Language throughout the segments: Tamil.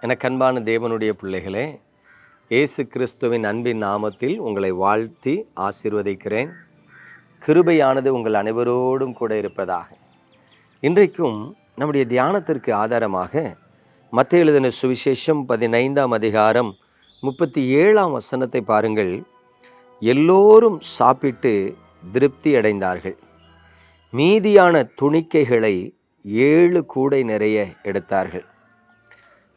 எனக்கு அன்பான தேவனுடைய பிள்ளைகளே இயேசு கிறிஸ்துவின் அன்பின் நாமத்தில் உங்களை வாழ்த்தி ஆசிர்வதிக்கிறேன். கிருபையானது உங்கள் அனைவரோடும் கூட இருப்பதாக. இன்றைக்கும் நம்முடைய தியானத்திற்கு ஆதாரமாக மத்திய எழுதின சுவிசேஷம் பதினைந்தாம் அதிகாரம் முப்பத்தி ஏழாம் வசனத்தை பாருங்கள். எல்லோரும் சாப்பிட்டு திருப்தி அடைந்தார்கள். மீதியான துணிக்கைகளை ஏழு கூடை நிறைய எடுத்தார்கள்.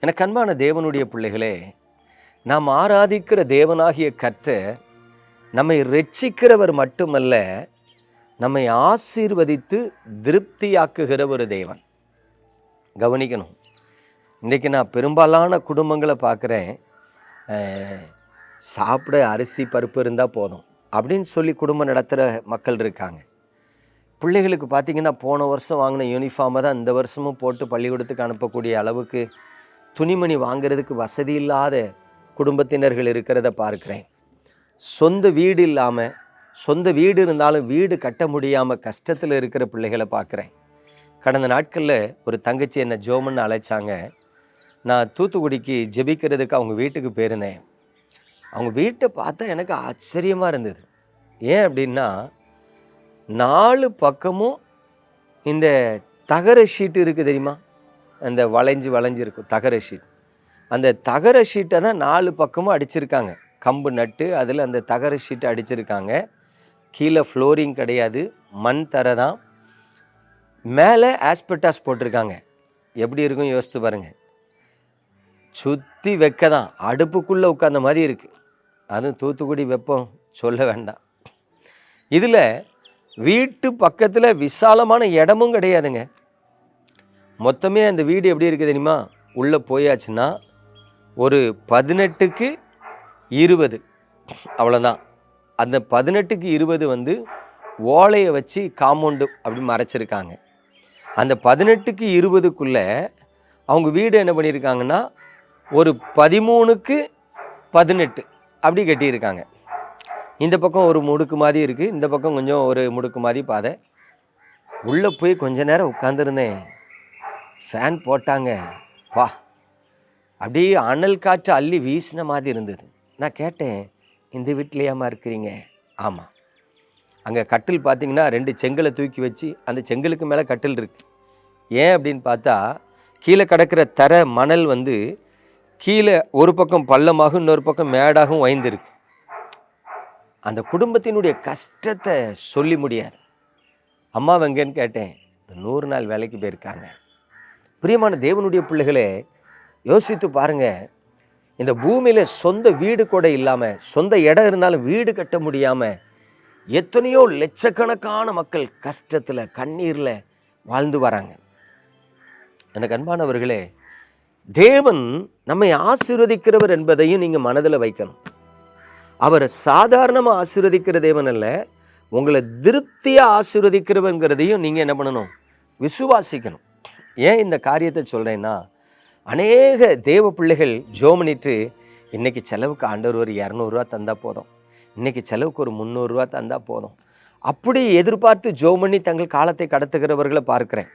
எனக்கு அன்பான தேவனுடைய பிள்ளைகளே நாம் ஆராதிக்கிற தேவனாகிய கர்த்தர் நம்மை ரட்சிக்கிறவர் மட்டுமல்ல நம்மை ஆசீர்வதித்து திருப்தியாக்குகிற ஒரு தேவன். கவனிக்கணும். இன்றைக்கி நான் பெரும்பாலான குடும்பங்களை பார்க்குறேன். சாப்பிட அரிசி பருப்பு இருந்தால் போதும் அப்படின்னு சொல்லி குடும்பம் நடத்துகிற மக்கள் இருக்காங்க. பிள்ளைகளுக்கு பார்த்தீங்கன்னா போன வருஷம் வாங்கின யூனிஃபார்மை தான் இந்த வருஷமும் போட்டு பள்ளிக்கூடத்துக்கு அனுப்பக்கூடிய அளவுக்கு துணிமணி வாங்குறதுக்கு வசதி இல்லாத குடும்பத்தினர்கள் இருக்கிறத பார்க்குறேன். சொந்த வீடு இல்லாமல் சொந்த வீடு இருந்தாலும் வீடு கட்ட முடியாமல் கஷ்டத்தில் இருக்கிற பிள்ளைகளை பார்க்குறேன். கடந்த நாட்களில் ஒரு தங்கச்சி என்னை ஜோமன்னு அழைச்சாங்க. நான் தூத்துக்குடிக்கு ஜெபிக்கிறதுக்கு அவங்க வீட்டுக்கு போயிருந்தேன். அவங்க வீட்டை பார்த்தா எனக்கு ஆச்சரியமாக இருந்தது. ஏன் அப்படின்னா நாலு பக்கமும் இந்த தகர ஷீட்டு இருக்குது தெரியுமா? அந்த வளைஞ்சு வளைஞ்சு இருக்கும் தகர ஷீட் அந்த தகர ஷீட்டை தான் நாலு பக்கமும் அடிச்சிருக்காங்க. கம்பு நட்டு அதில் அந்த தகர ஷீட்டை அடிச்சிருக்காங்க. கீழே ஃப்ளோரிங் கிடையாது மண் தரை தான். மேலே ஆஸ்பெட்டாஸ் போட்டிருக்காங்க. எப்படி இருக்கும் யோசித்து பாருங்கள் சுற்றி வெக்க தான். அடுப்புக்குள்ளே உட்காந்த மாதிரி இருக்குது அதுவும் தூத்துக்குடி வெப்பம் சொல்ல வேண்டாம். இதில் வீட்டு பக்கத்தில் விசாலமான இடமும் கிடையாதுங்க. மொத்தமே அந்த வீடு எப்படி இருக்குது தெரியுமா? உள்ளே போயாச்சுன்னா ஒரு பதினெட்டுக்கு இருபது. அவ்வளோதான் அந்த பதினெட்டுக்கு இருபது வந்து ஓலையை வச்சு காம்பவுண்டு அப்படி மறைச்சிருக்காங்க. அந்த பதினெட்டுக்கு இருபதுக்குள்ளே அவங்க வீடு என்ன பண்ணியிருக்காங்கன்னா ஒரு பதிமூணுக்கு பதினெட்டு அப்படி கட்டியிருக்காங்க. இந்த பக்கம் ஒரு முடுக்கு மாதிரி இருக்குது இந்த பக்கம் கொஞ்சம் ஒரு முடுக்கு மாதிரி பாதை. உள்ளே போய் கொஞ்ச நேரம் உட்காந்துருந்தேன் ஃபேன் போட்டாங்க. வா. அப்படியே அனல் காற்று அள்ளி வீசின மாதிரி இருந்தது. நான் கேட்டேன் இந்த வீட்லையாம்மா இருக்கிறீங்க? ஆமாம் அங்கே கட்டில் பார்த்தீங்கன்னா ரெண்டு செங்கலை தூக்கி வச்சு அந்த செங்கலுக்கு மேலே கட்டில் இருக்குது ஏன் அப்படின்னு பார்த்தா கீழே கிடக்கிற தர மணல் வந்து கீழே ஒரு பக்கம் பள்ளமாகவும் இன்னொரு பக்கம் மேடாகவும் வாய்ந்திருக்கு அந்த குடும்பத்தினுடைய கஷ்டத்தை சொல்லி முடியாது அம்மா எங்கேன்னு கேட்டேன் நூறு நாள் வேலைக்கு போயிருக்காங்க. பிரியமான தேவனுடைய பிள்ளைகளே யோசித்து பாருங்க. இந்த பூமியில் சொந்த வீடு கூட இல்லாமல் சொந்த இடம் இருந்தாலும் வீடு கட்ட முடியாமல் எத்தனையோ லட்சக்கணக்கான மக்கள் கஷ்டத்தில் கண்ணீரில் வாழ்ந்து வராங்க. எனக்கு அன்பானவர்களே தேவன் நம்மை ஆசீர்வதிக்கிறவர் என்பதையும் நீங்கள் மனதில் வைக்கணும். அவர் சாதாரணமாக ஆசீர்வதிக்கிற தேவன் அல்ல உங்களை திருப்தியாக ஆசீர்வதிக்கிறவங்கிறதையும் நீங்கள் என்ன பண்ணணும்? விசுவாசிக்கணும். ஏன் இந்த காரியத்தை சொல்கிறேன்னா அநேக தேவ பிள்ளைகள் ஜோமனிட்டு இன்னைக்கு செலவுக்கு ஆண்டவர் ஒரு இரநூறுவா தந்தால் போதும். இன்னைக்கு செலவுக்கு ஒரு முந்நூறுரூவா தந்தால் போதும். அப்படி எதிர்பார்த்து ஜோமனி தங்கள் காலத்தை கடத்துகிறவர்களை பார்க்குறேன்.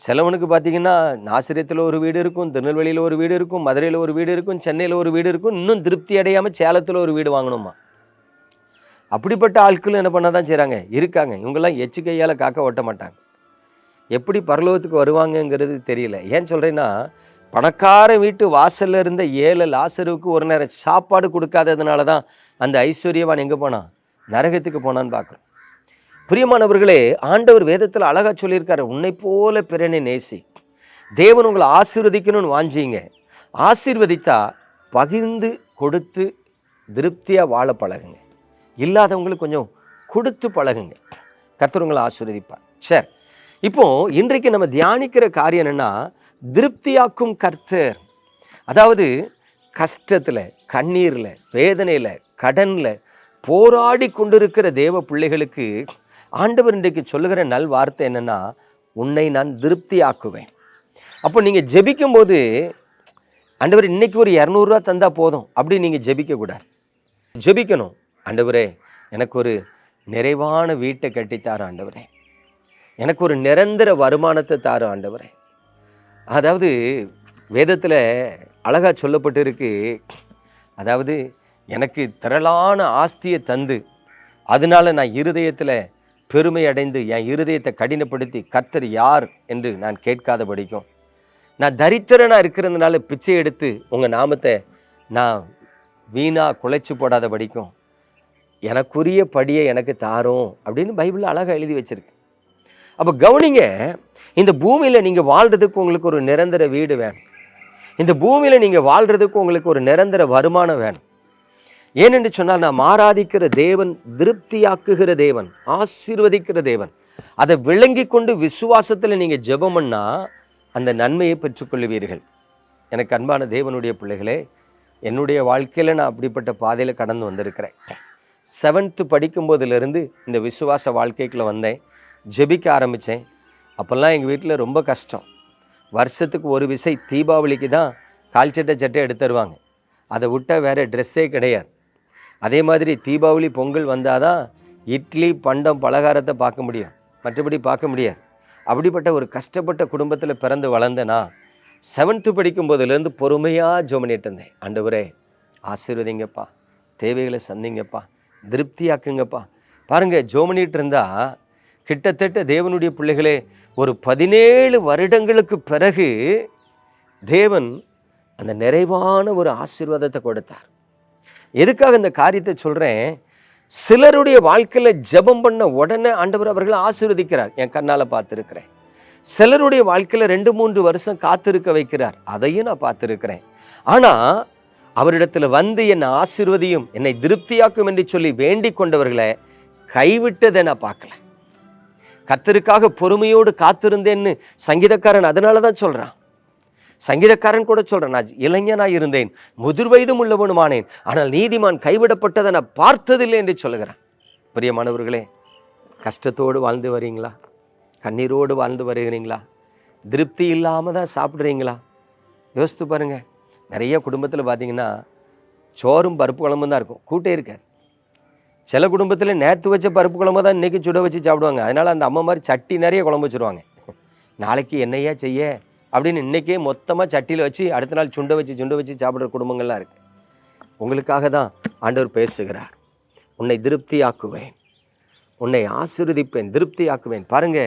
செலவனுக்கு பார்த்தீங்கன்னா நாசிரியத்தில் ஒரு வீடு இருக்கும் திருநெல்வேலியில் ஒரு வீடு இருக்கும் மதுரையில் ஒரு வீடு இருக்கும் சென்னையில் ஒரு வீடு இருக்கும் இன்னும் திருப்தி அடையாமல் சேலத்தில் ஒரு வீடு வாங்கணுமா? அப்படிப்பட்ட ஆட்களும் என்ன பண்ண தான் செய்கிறாங்க இருக்காங்க. இவங்கெல்லாம் எச்சு கையால் காக்க ஓட்ட மாட்டாங்க. எப்படி பரலோகத்துக்கு வருவாங்கங்கிறது தெரியல. ஏன் சொல்கிறேன்னா பணக்கார வீட்டு வாசல்ல இருந்த ஏழை லாசருவுக்கு ஒரு நேரம் சாப்பாடு கொடுக்காததுனால தான் அந்த ஐஸ்வர்யவான் எங்கே போனான்? நரகத்துக்கு போனான்னு பார்க்குறோம். பிரியமானவர்களே ஆண்டவர் வேதத்தில் அழகாக சொல்லியிருக்காரு உன்னை போல பிறனை நேசி. தேவன் உங்களை ஆசீர்வதிக்கணும்னு வாஞ்சிங்க. ஆசீர்வதித்தா பகிர்ந்து கொடுத்து திருப்தியாக வாழ பழகுங்க. இல்லாதவங்களுக்கு கொஞ்சம் கொடுத்து பழகுங்க. கத்துறவங்களை ஆசீர்வதிப்பார். சரி இப்போ இன்றைக்கு நம்ம தியானிக்கிற காரியம் என்னென்னா திருப்தியாக்கும் கர்த்தர். அதாவது கஷ்டத்தில் கண்ணீரில் வேதனையில் கடனில் போராடி கொண்டிருக்கிற தேவ பிள்ளைகளுக்கு ஆண்டவர் இன்றைக்கு சொல்லுகிற நல் வார்த்தை என்னென்னா உன்னை நான் திருப்தியாக்குவேன். அப்போ நீங்கள் ஜெபிக்கும்போது ஆண்டவர் இன்றைக்கி ஒரு இரநூறுவா தந்தால் போதும். அப்படி நீங்கள் ஜெபிக்கக்கூடாது ஜெபிக்கணும். ஆண்டவரே எனக்கு ஒரு நிறைவான வீட்டை கட்டித்தார் ஆண்டவரே. எனக்கு ஒரு நிரந்தர வருமானத்தை தாரு ஆண்டவரே. அதாவது வேதத்தில் அழகாக சொல்லப்பட்டிருக்கு. அதாவது எனக்கு திரளான ஆஸ்தியை தந்து அதனால நான் இருதயத்தில் பெருமை அடைந்து என் இருதயத்தை கடினப்படுத்தி கர்த்தர் யார் என்று நான் கேட்காத படிக்கும். நான் தரித்திரனாக இருக்கிறதுனால பிச்சை எடுத்து உங்கள் நாமத்தை நான் வீணாக குலைச்சு போடாத படிக்கும். எனக்குரிய படியை எனக்கு தாரும் அப்படின்னு பைபிளில் அழகாக எழுதி வச்சுருக்கு. அப்போ கவனிங்க இந்த பூமியில் நீங்கள் வாழ்கிறதுக்கு உங்களுக்கு ஒரு நிரந்தர வீடு வேணும். இந்த பூமியில் நீங்கள் வாழ்கிறதுக்கு உங்களுக்கு ஒரு நிரந்தர வருமானம் வேணும். ஏனென்று சொன்னால் நாம் ஆராதிக்கிற தேவன் திருப்தியாக்குகிற தேவன் ஆசீர்வதிக்கிற தேவன் அதை விளங்கி கொண்டு விசுவாசத்தில் நீங்கள் ஜெபம்னா அந்த நன்மையை பெற்றுக்கொள்வீர்கள். எனக்கு அன்பான தேவனுடைய பிள்ளைகளே என்னுடைய வாழ்க்கையில் நான் அப்படிப்பட்ட பாதையில் கடந்து வந்திருக்கிறேன். செவன்த்து படிக்கும்போதிலிருந்து இந்த விசுவாச வாழ்க்கைக்குள்ளே வந்தேன். ஜெபிக்க ஆரம்பித்தேன். அப்போல்லாம் எங்கள் வீட்டில் ரொம்ப கஷ்டம். வருஷத்துக்கு ஒரு விசை தீபாவளிக்கு தான் கால் சட்டை சட்டை எடுத்து தருவாங்க. அதை விட்டால் வேறு ட்ரெஸ்ஸே கிடையாது. அதே மாதிரி தீபாவளி பொங்கல் வந்தால் தான் இட்லி பண்டம் பலகாரத்தை பார்க்க முடியும். மற்றபடி பார்க்க முடியாது. அப்படிப்பட்ட ஒரு கஷ்டப்பட்ட குடும்பத்தில் பிறந்து வளர்ந்தேனா செவன்த்து படிக்கும் போதுலேருந்து பொறுமையாக ஜோ பண்ணிட்டு இருந்தேன். ஆண்டவரே ஆசீர்வதிங்கப்பா. தேவைகளை சந்திங்கப்பா. திருப்தியாக்குங்கப்பா. பாருங்கள் ஜோம் பண்ணிகிட்டு இருந்தால் கிட்டத்தட்ட தேவனுடைய பிள்ளைகளே ஒரு பதினேழு வருடங்களுக்கு பிறகு தேவன் அந்த நிறைவான ஒரு ஆசீர்வாதத்தை கொடுத்தார். எதுக்காக இந்த காரியத்தை சொல்கிறேன் சிலருடைய வாழ்க்கையில் ஜெபம் பண்ண உடனே ஆண்டவர் அவர்களை ஆசீர்வதிக்கிறார். என் கண்ணால் பார்த்துருக்கிறேன். சிலருடைய வாழ்க்கையில் ரெண்டு மூன்று வருஷம் காத்திருக்க வைக்கிறார். அதையும் நான் பார்த்துருக்கிறேன். ஆனால் அவரிடத்தில் வந்து என்னை ஆசிர்வதியும் என்னை திருப்தியாக்கும் என்று சொல்லி வேண்டிக் கொண்டவர்களை கைவிட்டதை நான் பார்க்கல. கத்தருக்காக பொறுமையோடு காத்திருந்தேன்னு சங்கீதக்காரன் அதனால தான் சொல்கிறான் சங்கீதக்காரன் கூட சொல்கிறேன் நான் இளைஞனாக இருந்தேன் முதிர் வயதும் உள்ளவனுமானேன் ஆனால் நீதிமான் கைவிடப்பட்டதை நான் பார்த்ததில்லை என்று சொல்லுகிறேன். பிரியமானவர்களே கஷ்டத்தோடு வாழ்ந்து வரீங்களா? கண்ணீரோடு வாழ்ந்து வருகிறீங்களா? திருப்தி இல்லாமல் தான் சாப்பிட்றீங்களா? யோசித்து பாருங்கள் நிறைய குடும்பத்தில் பார்த்தீங்கன்னா சோறும் பருப்பு குழம்பும் தான் இருக்கும். கூட்டே இருக்காது. சில குடும்பத்தில் நேற்று வச்ச பருப்பு குழம்பு தான் இன்றைக்கி சுட வச்சு சாப்பிடுவாங்க. அதனால் அந்த அம்மா மாதிரி சட்டி நிறைய குழம்பு வச்சுருவாங்க. நாளைக்கு என்னையா செய்ய? அப்படின்னு இன்றைக்கே மொத்தமாக சட்டியில் வச்சு அடுத்த நாள் சுண்டை வச்சு சுண்டை வச்சு சாப்பிட்ற குடும்பங்கள்லாம் இருக்குது உங்களுக்காக தான் ஆண்டவர் பேசுகிறார். உன்னை திருப்தியாக்குவேன். உன்னை ஆசீர்வதிப்பேன் திருப்தியாக்குவேன். பாருங்க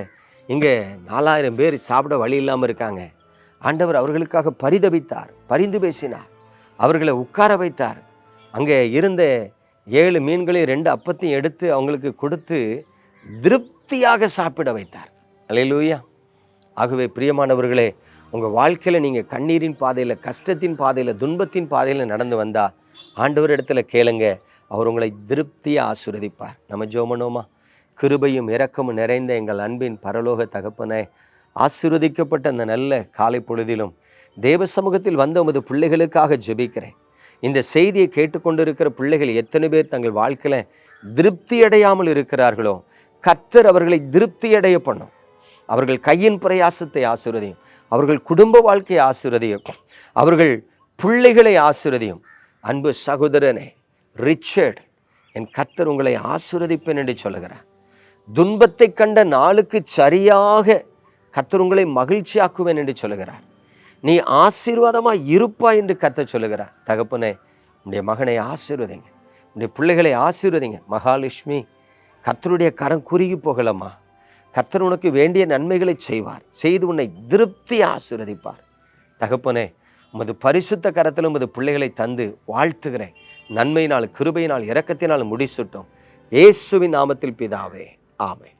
இங்கே நாலாயிரம் பேர் சாப்பிட வழி இல்லாமல் இருக்காங்க. ஆண்டவர் அவர்களுக்காக பரிதபித்தார் பரிந்து பேசினார். அவர்களை உட்கார வைத்தார். அங்கே இருந்த ஏழு மீன்களையும் ரெண்டு அப்பத்தையும் எடுத்து அவங்களுக்கு கொடுத்து திருப்தியாக சாப்பிட வைத்தார். அல்லேலூயா ஆகவே பிரியமானவர்களே உங்கள் வாழ்க்கையில் நீங்கள் கண்ணீரின் பாதையில் கஷ்டத்தின் பாதையில் துன்பத்தின் பாதையில் நடந்து வந்தால் ஆண்டவர் இடத்துல கேளுங்க அவர் உங்களை திருப்தியாக ஆசீர்வதிப்பார். நம்ம ஜோமனோமா கிருபையும் இரக்கமும் நிறைந்த எங்கள் அன்பின் பரலோக தகப்பனை ஆசீர்வதிக்கப்பட்ட அந்த நல்ல காலை பொழுதிலும் தேவ சமூகத்தில் வந்த உமது பிள்ளைகளுக்காக ஜெபிக்கிறேன். இந்த செய்தியை கேட்டுக்கொண்டிருக்கிற பிள்ளைகள் எத்தனை பேர் தங்கள் வாழ்க்கையில் திருப்தி அடையாமல் இருக்கிறார்களோ? கர்த்தர் அவர்களை திருப்தி அடைய பண்ணும். அவர்கள் கையின் பிரயாசத்தை ஆசீர்வதியும். அவர்கள் குடும்ப வாழ்க்கையை ஆசீர்வதியும். அவர்கள் பிள்ளைகளை ஆசீர்வதியும். அன்பு சகோதரனே ரிச்சர்ட் என் கர்த்தர் உங்களை ஆசீர்வதிப்பேன் என்று சொல்லுகிறார். துன்பத்தை கண்ட நாளுக்கு சரியாக கர்த்தர் உங்களை மகிழ்ச்சியாக்குவேன் என்று சொல்லுகிறார். நீ ஆசீர்வாதமாக இருப்பாய் என்று கர்த்தர் சொல்லுகிறார். தகப்பனே உடைய மகனை ஆசீர்வதிங்க. உடைய பிள்ளைகளை ஆசீர்வதிங்க. மகாலட்சுமி கத்தருடைய கரம் குறுகி போகலம்மா. கத்தர் உனக்கு வேண்டிய நன்மைகளை செய்வார். செய்து உன்னை திருப்தி ஆசீர்வதிப்பார். தகப்பனே உமது பரிசுத்த கரத்தில் உமது பிள்ளைகளை தந்து வாழ்த்துகிறேன். நன்மையினால் கிருபையினால் இரக்கத்தினால் முடிசூட்டும். இயேசுவின் நாமத்தில் பிதாவே ஆமை